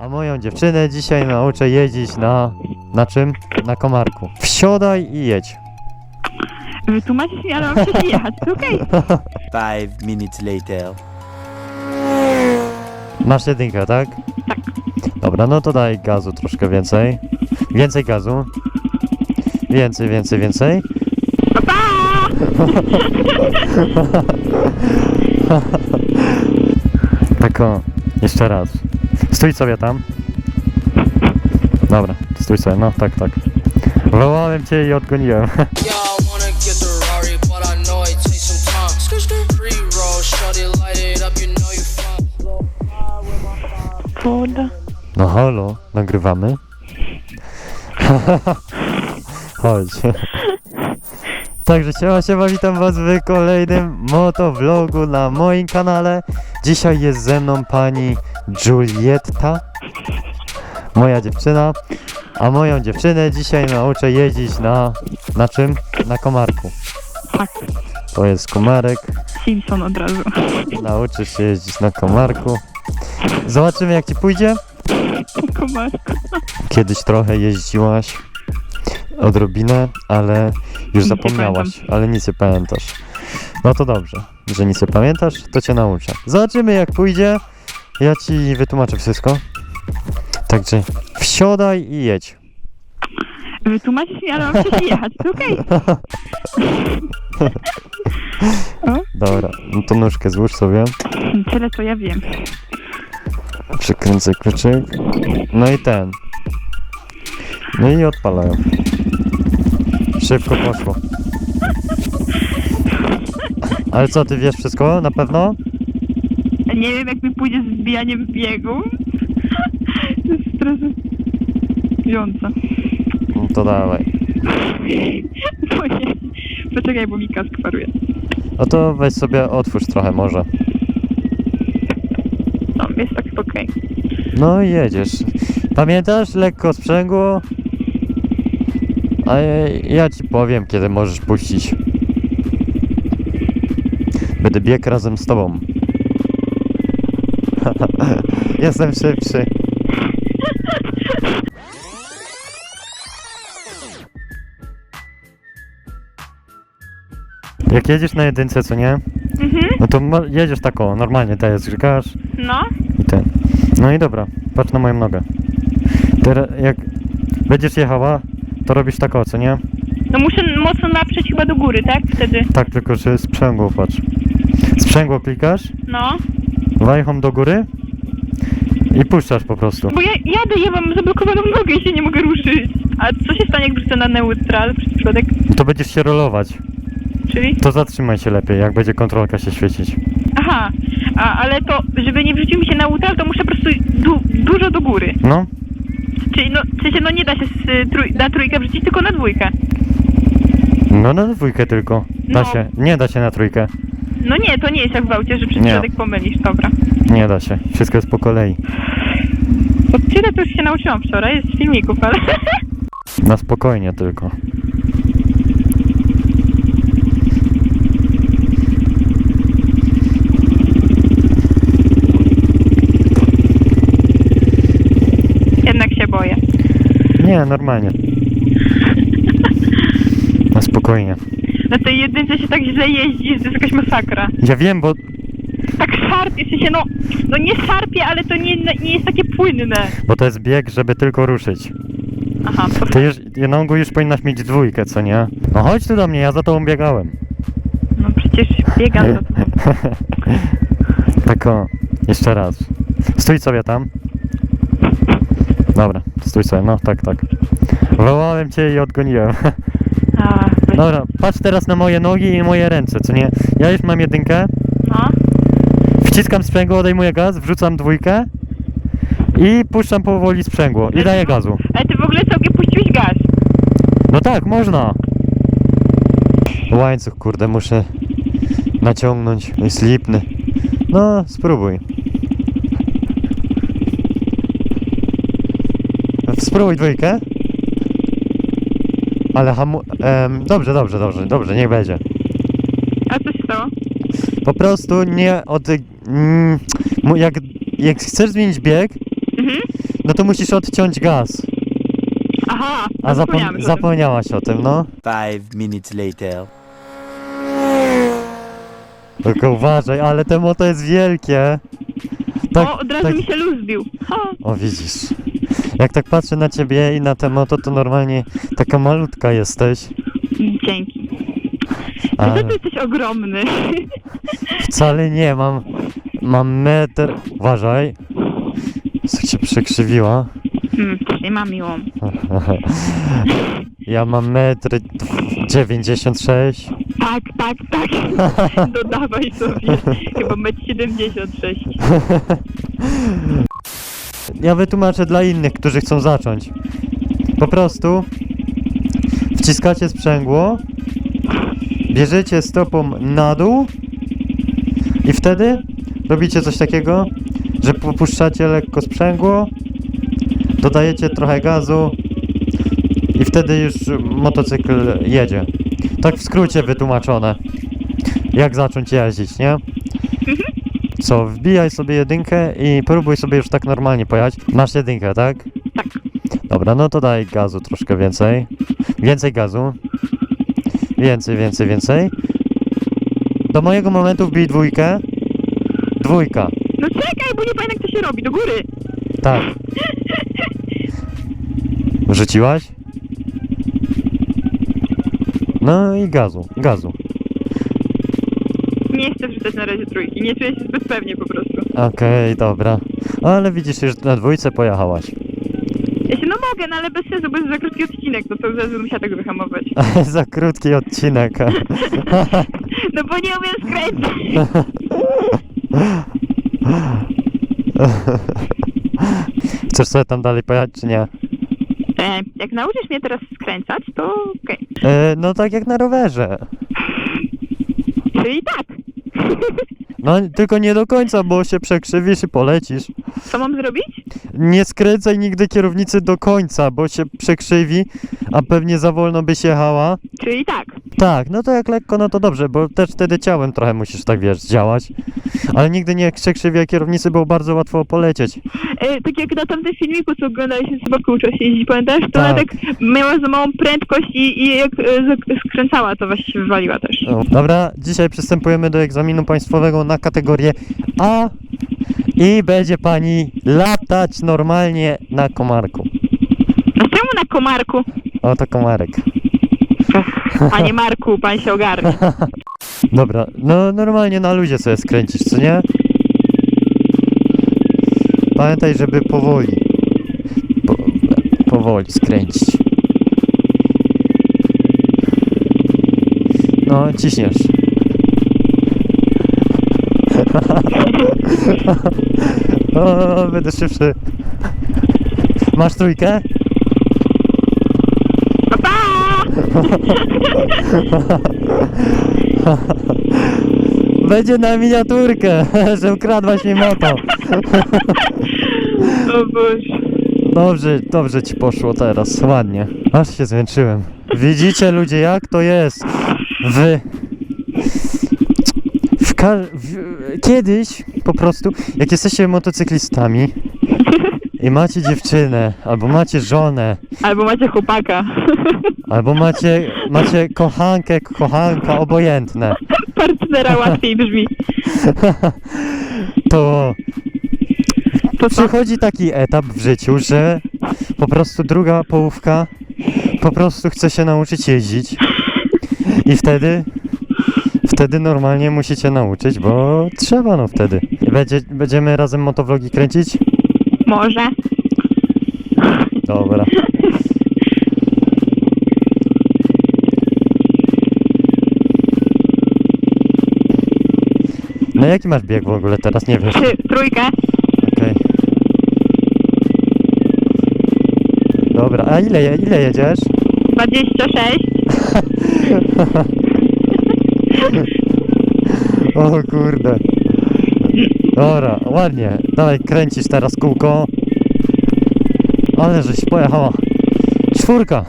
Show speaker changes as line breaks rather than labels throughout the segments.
A moją dziewczynę dzisiaj nauczę jeździć na... Na czym? Na komarku. Wsiadaj i jedź.
Wytłumaczysz mi, ale mam przecież jechać, to okej.
Five minutes later.
Masz jedynkę, tak?
Tak.
Dobra, no to daj gazu troszkę więcej. Więcej gazu. Więcej, więcej, więcej.
Pa, pa!
Tak o, jeszcze raz. Stój sobie tam. Dobra, stój sobie, no tak, tak. Wołałem cię i odgoniłem.
Woda.
No halo, nagrywamy. Chodź. Także siema, siema, witam was w kolejnym motovlogu na moim kanale. Dzisiaj jest ze mną pani Julietta, moja dziewczyna. A moją dziewczynę dzisiaj nauczę jeździć na... na czym? Na komarku.
Tak,
To jest komarek.
Simpson od razu.
Nauczysz się jeździć na komarku. Zobaczymy jak ci pójdzie.
Komarko.
Kiedyś trochę jeździłaś, odrobinę, ale już zapomniałaś, ale nic nie pamiętasz. No to dobrze, że nic nie pamiętasz, to cię nauczę. Zobaczymy jak pójdzie, ja ci wytłumaczę wszystko. Także wsiadaj i jedź.
Wytłumaczysz mi, ale mam przecież jechać, to okej.
Dobra, no to nóżkę złóż sobie,
Tyle co ja wiem.
przykręcę kluczyk, no i ten. No i odpalają. Szybko poszło. Ale co, ty wiesz wszystko na pewno?
Nie wiem jak mi pójdzie z zbijaniem biegu. To jest stresujące.
No to dawaj.
Boję. Poczekaj, bo mi kask paruje.
No to weź sobie, otwórz trochę może.
No, jest tak okej.
No i jedziesz. Pamiętasz? Lekko sprzęgło. A ja, ci powiem, kiedy możesz puścić. Będę biegł razem z tobą. Jestem szybszy. Jak jedziesz na jedynce, co nie?
Mhm,
No to jedziesz tak o, normalnie dajesz gaz
no.
i ten. No i dobra, patrz na moją nogę. Teraz jak będziesz jechała, to robisz tak o, co nie?
No muszę mocno naprzeć chyba do góry, tak? Wtedy.
Tak, tylko że sprzęgło patrz. Sprzęgło klikasz,
No.
wajchą do góry i puszczasz po prostu.
Bo ja jadę, ja mam zablokowaną nogę i się nie mogę ruszyć. A co się stanie, jak wrócę na neutral przez przypadek?
To będziesz się rolować.
Czyli?
To zatrzymaj się lepiej, jak będzie kontrolka się świecić.
Aha. A, ale to, żeby nie wrzucił mi się neutral, to muszę po prostu du dużo do góry.
No,
Czyli no, w sensie, no nie da się z, y, trój na trójkę wrzucić, tylko na dwójkę.
no na dwójkę tylko. Da
No.
się, nie da się na trójkę.
No nie, to nie jest jak w aucie, że przez
Nie.
przypadek pomylisz, dobra.
Nie da się, wszystko jest po kolei.
To tyle to już się nauczyłam wczoraj, jest z filmików, ale...
Na spokojnie tylko. Nie, normalnie. Na spokojnie.
Na tej jedynce się tak źle jeździ, to jest jakaś masakra.
Ja wiem, bo,
Tak szarpie, w sensie no... No nie szarpie, ale to nie, nie jest takie płynne.
bo to jest bieg, żeby tylko ruszyć.
Aha, to...
Ty już, jedną już powinnaś mieć dwójkę, co nie? No chodź tu do mnie, ja za tobą biegałem.
No przecież biegam za to.
tak o, jeszcze raz. Stój sobie tam. Dobra, stój sobie, no tak, tak. Wołałem cię i odgoniłem.
A,
Dobra, patrz teraz na moje nogi i moje ręce, co nie? Ja już mam jedynkę,
no.
wciskam sprzęgło, odejmuję gaz, wrzucam dwójkę i puszczam powoli sprzęgło i daję gazu.
Ale ty w ogóle całkiem puściłeś gaz.
No tak, można. Łańcuch, kurde, muszę naciągnąć. Jest lipny. No, spróbuj. Spróbuj dwójkę. Ale hamu... Em, dobrze, dobrze, dobrze, dobrze, niech będzie.
A co się stało?
Po prostu nie od... Mm, mu- jak, jak chcesz zmienić bieg,
Mhm.
no to musisz odciąć gaz.
Aha,
A
zapomniałam
zapom-
już o tym.
zapomniałaś o tym, no.
Five minutes later.
Tylko uważaj, ale te moto jest wielkie. Tak,
o, od razu
tak,
mi się luz zbił. Ha,
o widzisz. Jak tak patrzę na ciebie i na te moto, to normalnie taka malutka jesteś.
dzięki.
Ale
Ale... ty jesteś ogromny.
wcale nie, mam, mam metr... Uważaj. Co cię przekrzywiła?
Hmm, nie mam miłą.
Ja mam metr 96.
Tak, tak, tak. Dodawaj sobie. Chyba 1,76 m.
Ja wytłumaczę dla innych, którzy chcą zacząć. Po prostu wciskacie sprzęgło, bierzecie stopą na dół i wtedy robicie coś takiego, że popuszczacie lekko sprzęgło, dodajecie trochę gazu i wtedy już motocykl jedzie. Tak w skrócie wytłumaczone. Jak zacząć jeździć, nie? Co, wbijaj sobie jedynkę i próbuj sobie już tak normalnie pojechać. Masz jedynkę, tak?
Tak.
Dobra, no to daj gazu troszkę więcej. Więcej gazu. Więcej, więcej, więcej. Do mojego momentu wbij dwójkę. Dwójka.
No czekaj, bo nie pamiętam jak to się robi. Do góry.
Tak. Wrzuciłaś? No i gazu, gazu.
Nie chcę wrzucać na razie trójki. Nie czuję się zbyt pewnie po prostu.
Okej, dobra. Ale widzisz, już na dwójce pojechałaś.
Ja się no mogę, no ale bez sensu, bo jest za krótki odcinek, no to zaraz bym musiała tak wyhamować.
Za krótki odcinek.
No bo nie umiem skręcać.
Chcesz sobie tam dalej pojechać, czy nie?
E, jak nauczysz mnie teraz skręcać, to okej.
E, no tak jak na rowerze.
Czyli tak.
No tylko nie do końca, bo się przekrzywisz i polecisz.
Co mam zrobić?
Nie skręcaj nigdy kierownicy do końca, bo się przekrzywi, a pewnie za wolno byś jechała.
Czyli tak.
Tak, no to jak lekko, no to dobrze, bo też wtedy ciałem trochę musisz tak, wiesz, działać. Ale nigdy nie przekrzywia kierownicy, bo bardzo łatwo polecieć.
E, tak jak na tamtym filmiku, co oglądaliśmy z uczyła się jeździć, pamiętasz? To ona
Tak.
tak miała za małą prędkość i, i jak e, skręcała, to właśnie się wywaliła też.
No. Dobra, dzisiaj przystępujemy do egzaminu państwowego na kategorię A i będzie pani latać normalnie na komarku.
No czemu na komarku?
Oto komarek.
Panie Marku, pan się ogarnie.
Dobra, no normalnie na luzie sobie skręcisz, co nie? Pamiętaj, żeby powoli. Po, powoli skręcić. No, ciśniesz. o, będę szybszy. Masz trójkę?
Pa, pa!
Będzie na miniaturkę, że ukradłaś mi moto.
O Boże.
Dobrze, dobrze ci poszło teraz, ładnie. Aż się zmęczyłem. Widzicie ludzie, jak to jest? W... w, ka... w... Kiedyś po prostu, jak jesteście motocyklistami i macie dziewczynę, albo macie żonę,
Albo macie chłopaka.
albo macie, macie kochankę, kochanka, obojętne,
Partnera łatwiej brzmi.
to
To co?
przychodzi taki etap w życiu, że po prostu druga połówka po prostu chce się nauczyć jeździć i wtedy wtedy normalnie musicie nauczyć, bo trzeba no wtedy. Będzie, będziemy razem motovlogi kręcić?
Może.
Dobra. No jaki masz bieg w ogóle teraz? Nie wiesz.
Trzy, trójkę.
Okej. Dobra, a ile, je- ile jedziesz?
26.
O kurde. Dobra, ładnie. Dawaj, kręcisz teraz kółko. Ale żeś pojechała. Czwórka.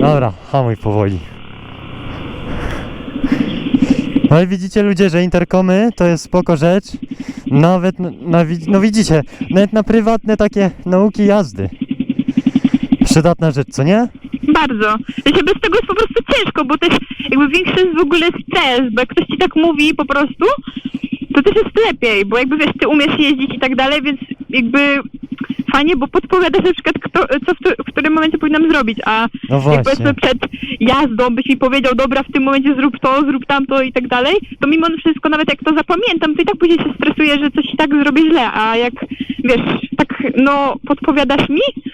Dobra, hamuj powoli. Ale widzicie ludzie, że interkomy to jest spoko rzecz. Nawet na, na, no widzicie, nawet na prywatne takie nauki jazdy. Przydatna rzecz, co nie?
Bardzo. Wiecie, bez tego jest po prostu ciężko, bo też jakby większy jest w ogóle stres, bo jak ktoś ci tak mówi po prostu, to też jest lepiej, bo jakby wiesz, ty umiesz jeździć i tak dalej, więc jakby fajnie, bo podpowiadasz na przykład, kto, co w, w którym momencie powinnam zrobić, a
No
jak powiedzmy przed jazdą byś mi powiedział, dobra, w tym momencie zrób to, zrób tamto i tak dalej, to mimo wszystko, nawet jak to zapamiętam, to i tak później się stresuję, że coś i tak zrobię źle, a jak, wiesz, tak, no, podpowiadasz mi,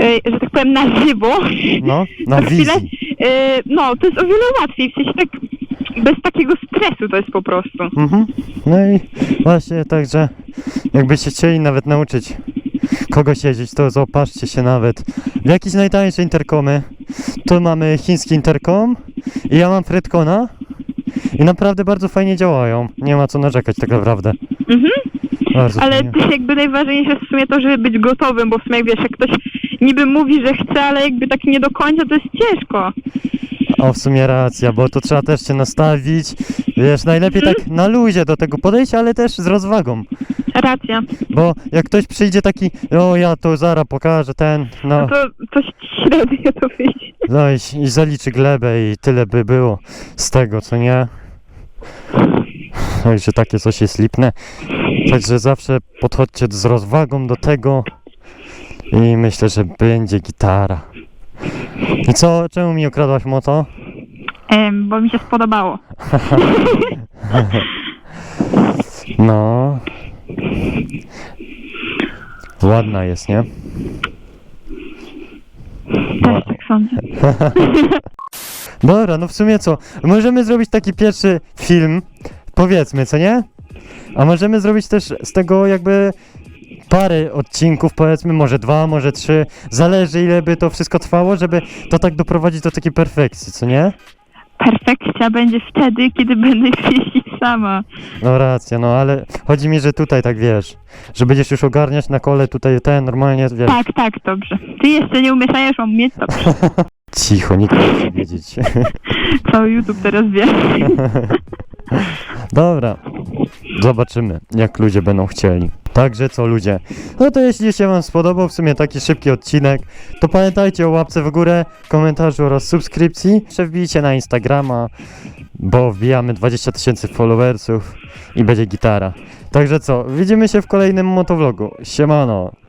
e, że tak powiem, na żywo,
No, na wizji.
e, no, to jest o wiele łatwiej, w sensie tak, bez takiego stresu to jest po prostu.
Mhm. No i właśnie, także jakbyście chcieli nawet nauczyć kogoś jeździć, to zaopatrzcie się nawet w jakieś najtańsze interkomy. Tu mamy chiński interkom i ja mam Fredcona i naprawdę bardzo fajnie działają. Nie ma co narzekać tak naprawdę.
Mhm.
Bardzo
Ale
fajnie.
też jakby najważniejsze jest w sumie to, żeby być gotowym, bo w sumie jak wiesz, jak ktoś niby mówi, że chce, ale jakby tak nie do końca, to jest ciężko.
O, w sumie racja, bo to trzeba też się nastawić. Wiesz, najlepiej tak na luzie do tego podejść, ale też z rozwagą.
Racja.
Bo jak ktoś przyjdzie taki, o ja to zara pokażę ten, no,
No to coś średnio to wyjdzie.
no i, i zaliczy glebę i tyle by było z tego, co nie? Także takie coś jest lipne. Także zawsze podchodźcie z rozwagą do tego i myślę, że będzie gitara. I co, czemu mi ukradłaś moto?
Em, bo mi się spodobało.
No. Ładna jest, nie?
Też tak sądzę.
Dobra, no w sumie co? Możemy zrobić taki pierwszy film, powiedzmy, co nie? A możemy zrobić też z tego jakby parę odcinków, powiedzmy, może dwa, może trzy. Zależy ile by to wszystko trwało, żeby to tak doprowadzić do takiej perfekcji, co nie?
Perfekcja będzie wtedy, kiedy będę jeździć sama.
No racja, no ale chodzi mi, że tutaj tak wiesz, że będziesz już ogarniać na kole tutaj ten normalnie, wiesz.
Tak, tak, dobrze. Ty jeszcze nie umiesz, a ja już mam mieć, dobrze.
Cicho, nikt nie chce wiedzieć.
Cały YouTube teraz wie.
Dobra, zobaczymy, jak ludzie będą chcieli. Także co ludzie? No to jeśli się Wam spodobał w sumie taki szybki odcinek, to pamiętajcie o łapce w górę, komentarzu oraz subskrypcji. Jeszcze wbijcie na Instagrama, bo wbijamy 20 tysięcy followersów i będzie gitara. Także co, widzimy się w kolejnym motovlogu. Siemano!